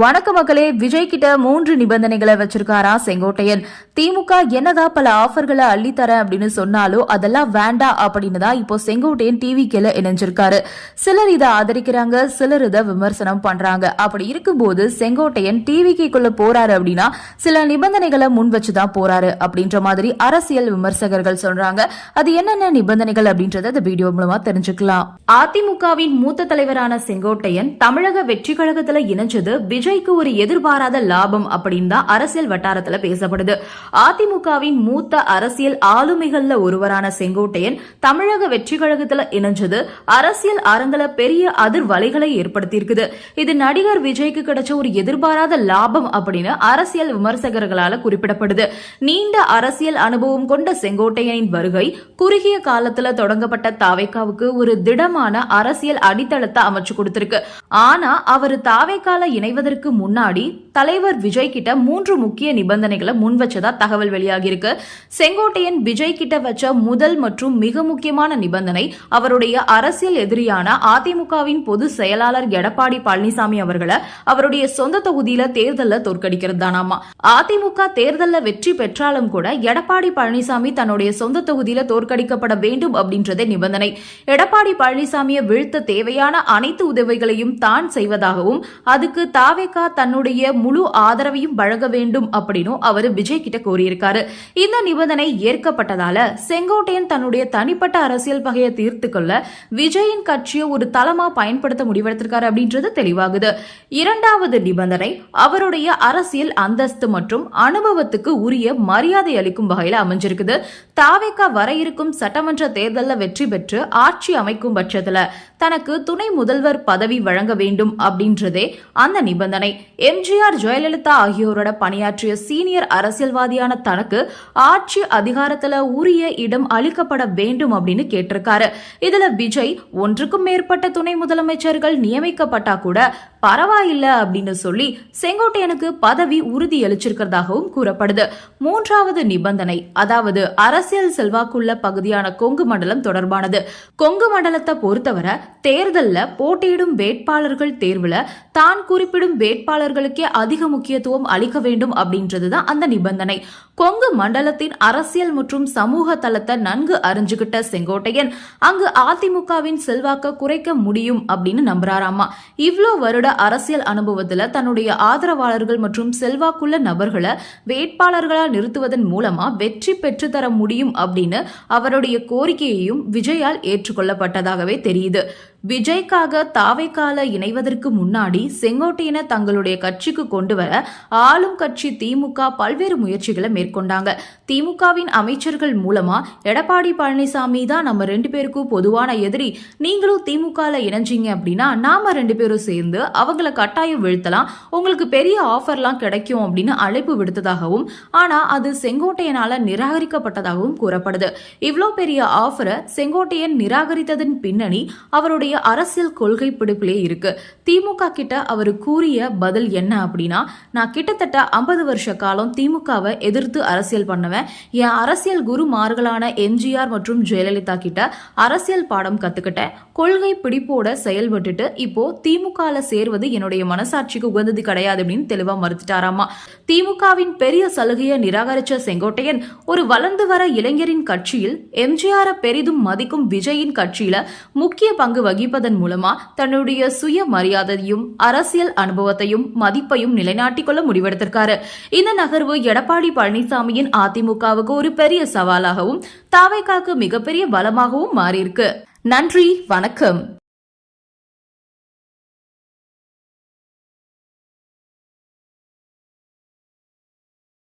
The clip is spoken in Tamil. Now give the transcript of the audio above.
வணக்க மக்களே விஜய் கிட்ட மூன்று நிபந்தனைகளை வச்சிருக்காரா செங்கோட்டையன். திமுக என்னதான் பல ஆஃபர்களை அள்ளித்தரேன் அப்படின்னு சொன்னாலும் அதெல்லாம் வேண்டாம் அப்படின்னு தான் இப்போ செங்கோட்டையன் டிவி கேல இணைஞ்சிருக்காரு. சிலர் இதை ஆதரிக்கிறாங்க சிலர் இதை விமர்சனம் பண்றாங்க. அப்படி இருக்கும்போது செங்கோட்டையன் டிவி கேக்குள்ள போறாரு அப்படின்னா சில நிபந்தனைகளை முன் வச்சுதான் போறாரு அப்படின்ற மாதிரி அரசியல் விமர்சகர்கள் சொல்றாங்க. அது என்னென்ன நிபந்தனைகள் அப்படின்றத இந்த வீடியோ மூலமா தெரிஞ்சுக்கலாம். அதிமுகவின் மூத்த தலைவரான செங்கோட்டையன் தமிழக வெற்றி கழகத்துல இணைஞ்சது விஜய்க்கு ஒரு எதிர்பாராத லாபம் அப்படின்னு தான் அரசியல் வட்டாரத்துல பேசப்படுது. அதிமுகவின் மூத்த அரசியல் ஆளுமைகள்ல ஒருவரான செங்கோட்டையன் தமிழக வெற்றி கழகத்துல இணைஞ்சது. அரசியல் அரங்கில பெரிய அதிர்வலைகளை ஏற்படுத்தியிருக்குது. இது நடிகர் விஜய்க்கு கிடைச்ச ஒரு எதிர்பாராத லாபம் அப்படின்னு அரசியல் விமர்சகர்களால குறிப்பிடப்படுது. நீண்ட அரசியல் அனுபவம் கொண்ட செங்கோட்டையனின் வருகை குறுகிய காலத்துல தொடங்கப்பட்ட தாவேக்காவுக்கு ஒரு திடமான அரசியல் அடித்தளத்தை அமைச்சு கொடுத்திருக்கு. ஆனா அவர் தாவேக்கால இணைவதற்கு முன்னாடி தலைவர் விஜய் கிட்ட மூன்று முக்கிய நிபந்தனைகளை முன் வச்சதா தகவல் வெளியாகியிருக்கு. செங்கோட்டையன் விஜய் கிட்ட வச்ச முதல் மற்றும் மிக முக்கியமான நிபந்தனை அவருடைய அரசியல் எதிரியான அதிமுகவின் பொது செயலாளர் எடப்பாடி பழனிசாமி அவர்களை அவருடைய சொந்த தொகுதியில தேர்தலில் தோற்கடிக்கிறது தானாமா அதிமுக தேர்தலில் வெற்றி பெற்றாலும் கூட எடப்பாடி பழனிசாமி தன்னுடைய சொந்த தொகுதியில தோற்கடிக்கப்பட வேண்டும் அப்படின்றதே நிபந்தனை. எடப்பாடி பழனிசாமியை வீழ்த்த தேவையான அனைத்து உதவிகளையும் தான் செய்வதாகவும் அதுக்கு தாவே தாவேகா தன்னுடைய முழு ஆதரவையும் வழங்க வேண்டும் அப்படின்னு அவர் விஜய் கிட்ட கோரியிருக்காரு. இந்த நிபந்தனை ஏற்கப்பட்டதால செங்கோட்டையன் தன்னுடைய தனிப்பட்ட அரசியல் பகையை தீர்த்து கொள்ள விஜயின் கட்சியை ஒரு தளமா பயன்படுத்த முடிவெடுத்திருக்காரு அப்படின்றது தெளிவாகுது. இரண்டாவது நிபந்தனை அவருடைய அரசியல் அந்தஸ்து மற்றும் அனுபவத்துக்கு உரிய மரியாதை அளிக்கும் வகையில் அமைஞ்சிருக்குது. தாவேக்கா வர இருக்கும் சட்டமன்ற தேர்தலில் வெற்றி பெற்று ஆட்சி அமைக்கும் பட்சத்துல தனக்கு துணை முதல்வர் பதவி வழங்க வேண்டும் அப்படின்றதே அந்த நிபந்தனை. எம்ஜிஆர் ஜெயலலிதா ஆகியோரோட பணியாற்றிய சீனியர் அரசியல்வாதியான தனக்கு ஆட்சி அதிகாரத்துல உரிய இடம் அளிக்கப்பட வேண்டும் அப்படின்னு கேட்டிருக்காரு. இதுல விஜய் ஒன்றுக்கும் மேற்பட்ட துணை முதலமைச்சர்கள் நியமிக்கப்பட்டா கூட பரவாயில்ல அப்படின்னு சொல்லி செங்கோட்டையனுக்கு பதவி உறுதி அளிச்சிருக்கிறதாகவும் கூறப்படுது. மூன்றாவது நிபந்தனை அதாவது அரசியல் செல்வாக்குள்ள பகுதியான கொங்கு மண்டலம் தொடர்பானது. கொங்கு மண்டலத்தை பொறுத்தவரை தேர்தலில் போட்டியிடும் வேட்பாளர்கள் தேர்வுல தான் குறிப்பிடும் வேட்பாளர்களுக்கே அதிக முக்கியத்துவம் அளிக்க வேண்டும் அப்படின்றதுதான் அந்த நிபந்தனை. கொங்கு மண்டலத்தின் அரசியல் மற்றும் சமூக தளத்தை நன்கு அறிஞ்சுகிட்ட செங்கோட்டையன் அங்கு அதிமுகவின் செல்வாக்க குறைக்க முடியும் அப்படின்னு நம்புறாராமா. இவ்ளோ வருட அரசியல் அனுபவத்துல தன்னுடைய ஆதரவாளர்கள் மற்றும் செல்வாக்குள்ள நபர்களை வேட்பாளர்களா நிறுத்துவதன் மூலமா வெற்றி பெற்றுத்தர முடியும் முடியும் அப்படின்னு அவருடைய கோரிக்கையையும் விஜயால் ஏற்றுக்கொள்ளப்பட்டதாகவே தெரியுது. விஜய்க்காக தாவைக்கால இணைவதற்கு முன்னாடி செங்கோட்டையனை தங்களுடைய கட்சிக்கு கொண்டு வர ஆளும் கட்சி திமுக பல்வேறு முயற்சிகளை மேற்கொண்டாங்க. திமுகவின் அமைச்சர்கள் மூலமா எடப்பாடி பழனிசாமி தான் நம்ம ரெண்டு பேருக்கும் பொதுவான எதிரி. நீங்களும் திமுகல இணைஞ்சீங்க அப்படின்னா நாம ரெண்டு பேரும் சேர்ந்து அவங்கள கட்டாயம் வீழ்த்தலாம். உங்களுக்கு பெரிய ஆஃபர்லாம் கிடைக்கும் அப்படின்னு அழைப்பு விடுத்ததாகவும் ஆனா அது செங்கோட்டையனால நிராகரிக்கப்பட்டதாகவும் இருப்பதாகவும் கூறப்படுது. இவ்வளோ பெரிய ஆஃபரை செங்கோட்டையன் நிராகரித்ததன் பின்னணி அவருடைய அரசியல் கொள்கை பிடிப்பிலே இருக்கு. திமுக கிட்ட அவர் கூறிய பதில் என்ன அப்படின்னா நான் கிட்டத்தட்ட ஐம்பது வருஷ காலம் திமுகவை எதிர்த்து அரசியல் பண்ணுவேன். என் அரசியல் குருமார்களான எம்ஜிஆர் மற்றும் ஜெயலலிதா கிட்ட அரசியல் பாடம் கத்துக்கிட்டேன். கொள்கை பிடிப்போட செயல்பட்டுட்டு இப்போ திமுகல சேர்வது என்னுடைய மனசாட்சிக்கு உகந்தது கிடையாது அப்படின்னு தெளிவா மறுத்துட்டாராமா. திமுகவின் பெரிய சலுகையை நிராகரிச்ச செங்கோட்டையன் ஒரு வளர்ந்து வர இளைஞரின் கட்சியில் எம்ஜிஆர பெரிதும் மதிக்கும் விஜயின் கட்சியில முக்கிய பங்கு வகிப்பதன் மூலமா தன்னுடைய சுய மரியாதையும் அரசியல் அனுபவத்தையும் மதிப்பையும் நிலைநாட்டிக் கொள்ள முடிவெடுத்திருக்காரு. இந்த நகர்வு எடப்பாடி பழனிசாமியின் அதிமுகவுக்கு ஒரு பெரிய சவாலாகவும் தாவைக்காக்கு மிகப்பெரிய பலமாகவும் மாறியிருக்கு. நன்றி வணக்கம்.